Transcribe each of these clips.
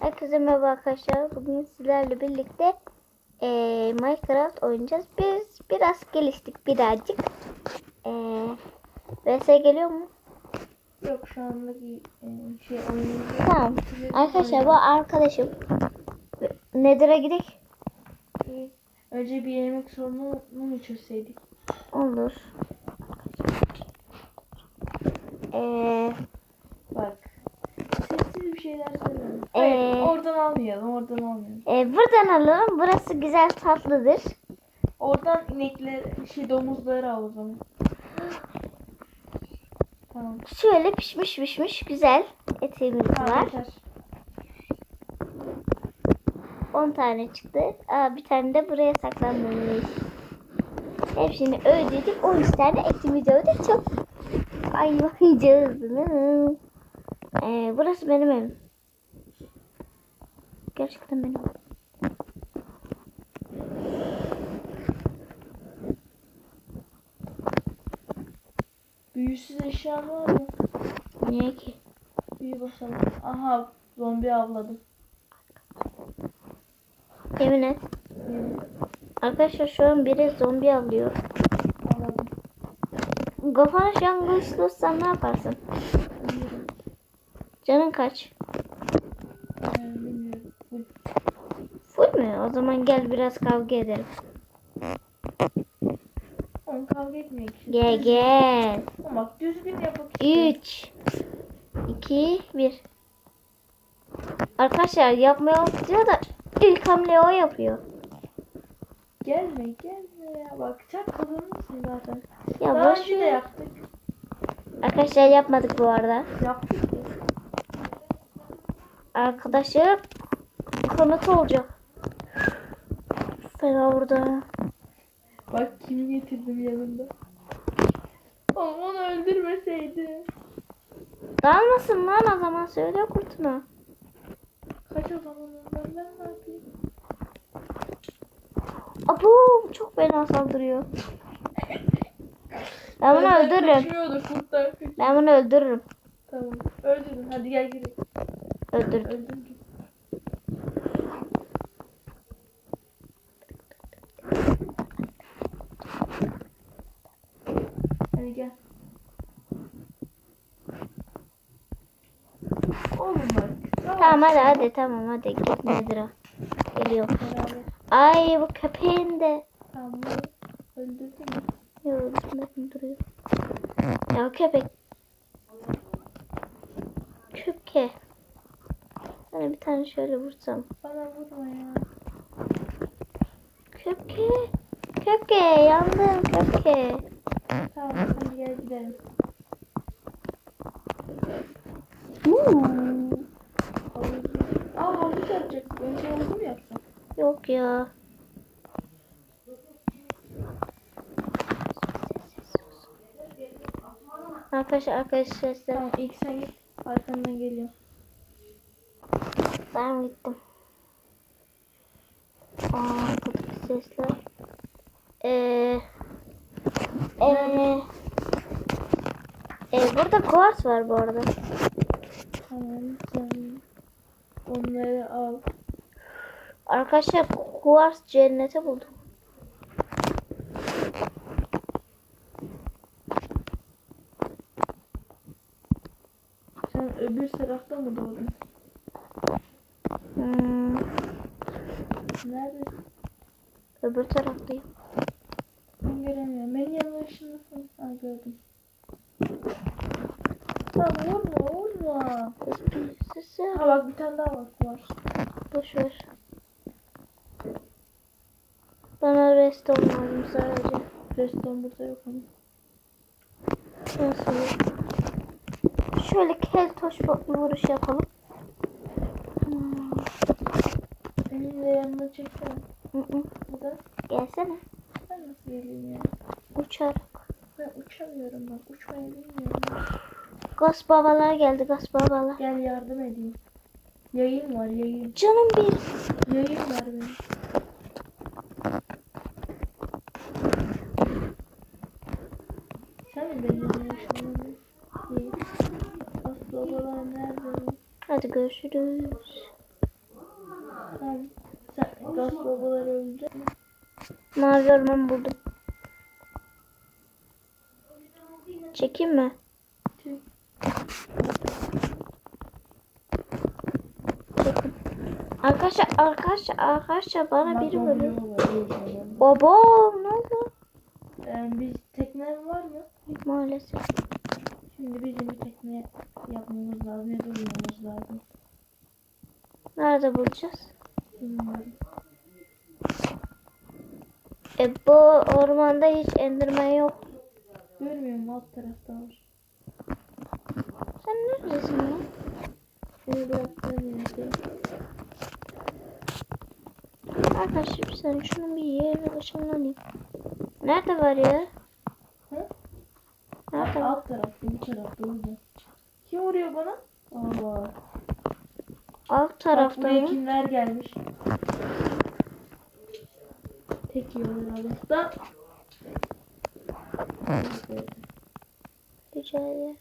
Herkese merhaba arkadaşlar. Bugün sizlerle birlikte eee, Minecraft oynayacağız. Biz biraz geliştik birazcık. Eee VS geliyor mu? Yok şu anda bir e, şey oynuyoruz. Tamam. Arkadaşlar bu arkadaşım. Nedir'e gidelim? Önce bir yemek sorununu mu çözseydik? Olur. Eee Bak. Sessiz bir şeyler söylüyorum. Ee? Hayır, oradan almayalım, oradan almayalım. e, buradan alalım. Burası güzel tatlıdır. Oradan inekler, şey domuzları al o zaman. Tamam. Şöyle pişmiş pişmiş güzel etimiz Tamam var. yeter. 10 tane çıktı. Aa, bir tane de buraya saklanmış. Hepsini ödedik. 13 tane etimiz ödedik. Çok ayvayacağız. Ee, burası benim evim. Gerçekten benim. Büyüsüz eşya var mı? Niye ki? Büyü basalım. Aha zombi avladım. Yemin et. Yemin Arkadaşlar şu an biri zombi avlıyor. avladım. Kafana şu an ne yaparsın? Canın kaç? Ee, bilmiyorum. Bu- Mü? O zaman gel biraz kavga edelim. Oğlum kavga etmeyek. şimdi. Gel gel. Bak düzgün yapak işte. 3 2 1 Arkadaşlar yapmayı diyor da ilk hamle o yapıyor. Gelme gelme ya bak sen kazanırsın zaten. Ya Daha boş önce de yaptık. Arkadaşlar yapmadık bu arada. Yaptık ya. Arkadaşlar kanıtı olacak. Fena burada. Bak kimi getirdim yanımda. Oğlum onu öldürmeseydi. Dalmasın lan o zaman söyle kurtuna. Kaç o zaman ben ne yapayım? Abo çok fena saldırıyor. Ben bunu Öldür öldürürüm. Kaçıyordu kurtlar kaçıyor. Ben bunu öldürürüm. Tamam öldürdün hadi gel gidelim. Öldürdüm. Öldürdün. Hadi gel. Oğlum bak. Tamam hadi hadi tamam hadi git nedir o? Geliyor. Ay bu köpeğin de. Tamam öldürdün mü? Yok üstünde duruyor. Ya köpek. Köpke. Hani bir tane şöyle vursam. Bana vurma ya. Köpke. Köpke yandım köpke. Tamam hadi gel gidelim. Uuu. Havuz. Aa havuz yapacaktık. Önce havuzu mu yapsak? Yok ya. Arkadaşlar arkadaşlar Tamam ilk sen git. Arkandan geliyor. ben gittim. Aa buradaki sesler. Ee, ee, ee, burada kuars var bu arada. Tamam sen onları al. Arkadaşlar kuars cennete buldum. Sen öbür tarafta mı doğdun? Hmm, Nerede? öbür taraftayım. Ben göremiyorum. Benim yanıma ışınlasın. Ha gördüm. Tamam vurma vurma. Sesi Ha bak bir tane daha bak var. boş ver. Bana rest lazım sadece. Reston burada yok ama. Nasıl? Şöyle keltoş bir vuruş yapalım. Hmm. Benim de yanına. Hı hı. Burada. Gelsene. Ben nasıl geleyim ya? Uçarak. Ben uçamıyorum bak. Uçmayı bilmiyorum. Gaz babalar geldi gaz babalar. Gel yardım edeyim. Yayın var yayın. Canım bir. Yayın var benim. Sen mi benim? Yayın. Aslı babalar nerede? Hadi görüşürüz. Tamam. Sen gaz babaları öldü. Mavi orman buldum. Çekeyim mi? Çek. Çektim. Arkadaşlar arkadaşlar arkadaşlar bana biri vuruyor. bak. Baba ne oldu? Ee, biz teknen var mı? Maalesef. Şimdi bizim bir tekne yapmamız lazım ya da bulmamız lazım. Nerede bulacağız? Bilmiyorum. E bu ormanda hiç endirmen yok. Görmüyorum alt tarafta var. Sen neredesin ya? Seni bıraktığım yerde. Arkadaşlar saniye şunun bir yerine ışınlanayım. Nerede var ya? Hı? Nerede? Alt tarafta bu tarafta. Kim vuruyor bana? Allah. Alt Bak tarafta buraya mı? kimler gelmiş? Tek Allah'tan. Rica ederiz.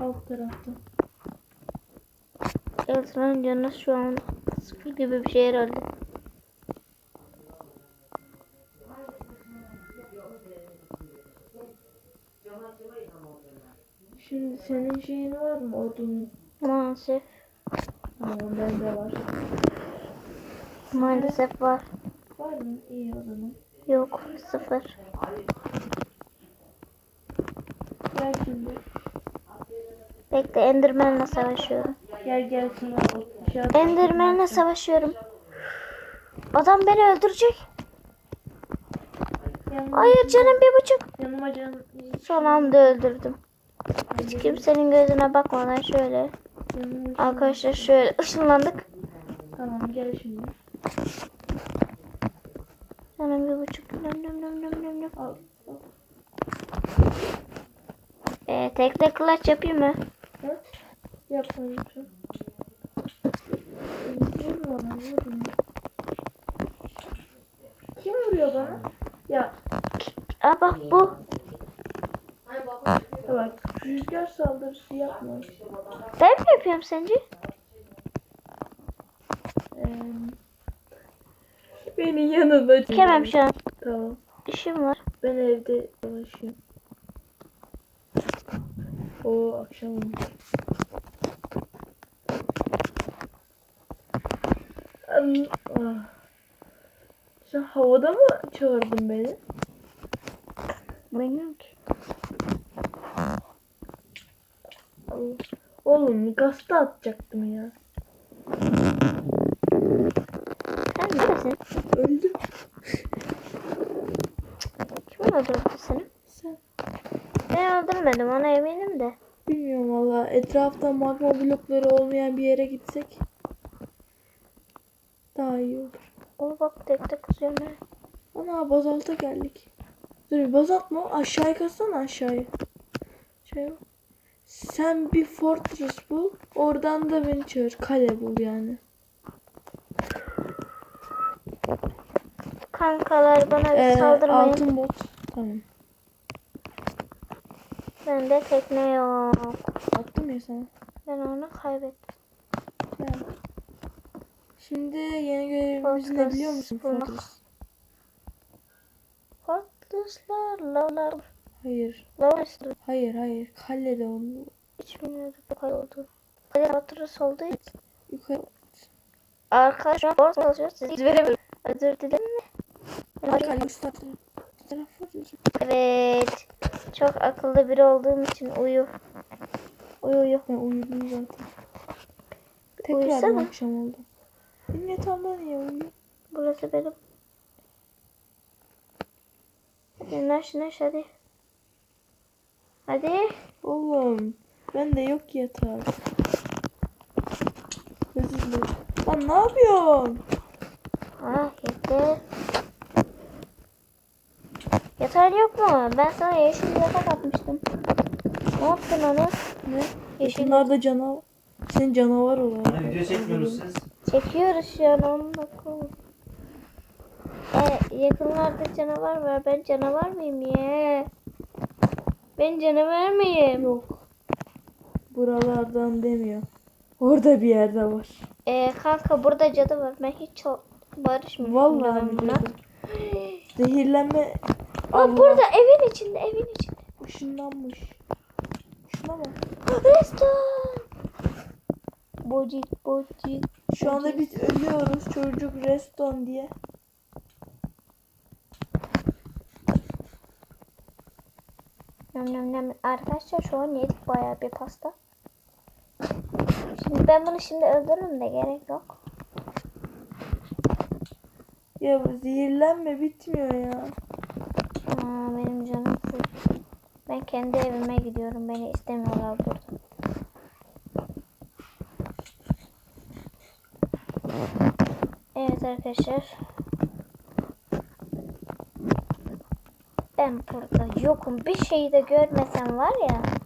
Alt tarafta. Eltron'un canı şu an sıfır gibi bir şey herhalde. Şimdi senin şeyin var mı odunun? Maalesef. Tamam bende var. Maalesef var. Var mı? İyi o zaman. Yok sıfır. Gel şimdi. Bekle Enderman'la savaşıyorum. Gel gel o şey Enderman'la savaşıyorum. Adam beni öldürecek. Yanıma, Hayır canım bir buçuk. Yanıma canım. Son anda öldürdüm. Hiç kimsenin gözüne bakmadan şöyle. Yanıma Arkadaşlar şöyle ışınlandık. Tamam gel şimdi. Canım bir buçuk. Nöm nöm nöm nöm nöm nöm. Ee, tekne clutch yapayım mı? Bana vurma. Kim vuruyor bana? Ya, Aa bak bu. bak rüzgar saldırısı yapma. Ben mi yapıyorum sence? Ee, beni yanında. Çekemem şu an. Tamam. İşim var. Ben evde dolaşıyorum. O akşam olmuş. Ah. Sen havada mı çağırdın beni? Bilmiyorum ki. Oğlum gazete atacaktım ya. Sen neredesin? Öldüm. Kim öldürdü seni? Sen. Ben öldürmedim ona eminim de. Bilmiyorum valla. Etrafta magma blokları olmayan bir yere gitsek daha iyi olur. O bak tek tek kızıyorum ben. Ana bazalta geldik. Dur bir bazalt mı? Aşağıya katsana aşağıya. Şey. Sen bir fortress bul. Oradan da beni çağır. Kale bul yani. Kankalar bana bir Ee, saldırmayın. altın bot. Tamam. Bende tekne yok. Attım ya sana. Ben onu kaybettim. Gel. Şimdi yeni görevimiz ne biliyor musun? Fortress. Fortress'lar, lavlar, Hayır. lavlar Hayır hayır. Kalede oldu. hiç bilmiyordum ne kadar oldu. Hadi Fortress için. Yukarı. Arkadaşlar Fortress. Siz veremiyorum. Özür dilerim mi? Evet. Çok akıllı biri olduğum için uyu. Uyu uyu. Ben uyudum zaten. Tekrar Uyusana. akşam oldu. Benim yatağımda niye uyuyor? Burası benim. Hadi naş naş hadi. Hadi. Oğlum ben de yok yatak. Özür dilerim. Lan ne yapıyorsun? Ah yeter. Yatağın yok mu? Ben sana yeşil yatak atmıştım. Ne yaptın onu? Ne? Yeşil. Bunlar da canavar. Sen canavar olarak. Hani video çekmiyoruz siz. Çekiyoruz şu an 10 dakika oldu. E, yakınlarda canavar var. Ben canavar mıyım ya? Ben canavar mıyım? Yok. Buralardan demiyor. Orada bir yerde var. Ee, kanka burada cadı var. Ben hiç çok barışmıyorum. Vallahi bununla. biliyordum. Zehirlenme Aa, Allah burada evin içinde evin içinde. ışınlanmış. Şuna bak. Restoran. Bocik bocik. Şu anda biz ölüyoruz çocuk reston diye. Nem nem nem. Arkadaşlar şu an yedik bayağı bir pasta. Şimdi ben bunu şimdi öldürürüm de gerek yok. Ya bu zehirlenme bitmiyor ya. Aa, benim canım full. Ben kendi evime gidiyorum. Beni istemiyorlar burada. Evet arkadaşlar. Ben burada yokum. Bir şeyi de görmesem var ya.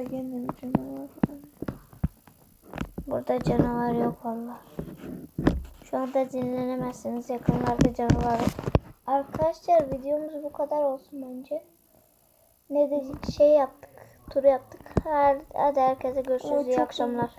Yakınlarda gene bir canavar var. Burada canavar yok valla. Şu anda dinlenemezsiniz. Yakınlarda canavar yok. Arkadaşlar videomuz bu kadar olsun bence. Ne de şey yaptık. Tur yaptık. Hadi herkese görüşürüz. Ama İyi akşamlar.